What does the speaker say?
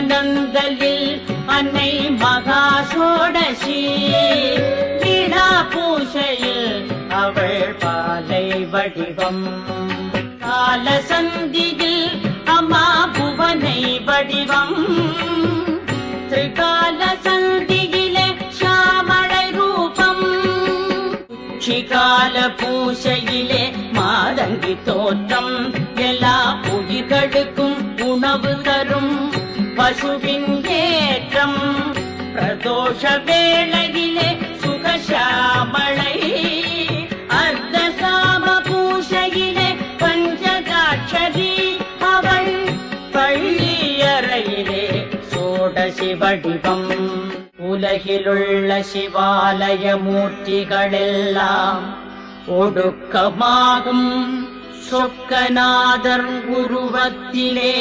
திருப்பனந்தலில் அன்னை மகா சோடசி வீணா பூசையில் அவள் பாலை வடிவம். கால சந்தியில் அம்மா புவனை வடிவம். திரிகால சந்தியிலே ஷாமளை ரூபம். உச்சிகால பூசையிலே மாதங்கி தோற்றம். எல்லா உயிர்களுக்கும் பசுவின் ஏற்றம் பிரதோஷ வேளையிலே சுகசாமளை அர்த்த சாம பூசையிலே பஞ்சதாட்சரி அவள் பள்ளியறையிலே சோடசி வடிவம். உலகிலுள்ள சிவாலய மூர்த்திகளெல்லாம் ஒடுக்கமாகும் சொக்கநாதர் உருவத்திலே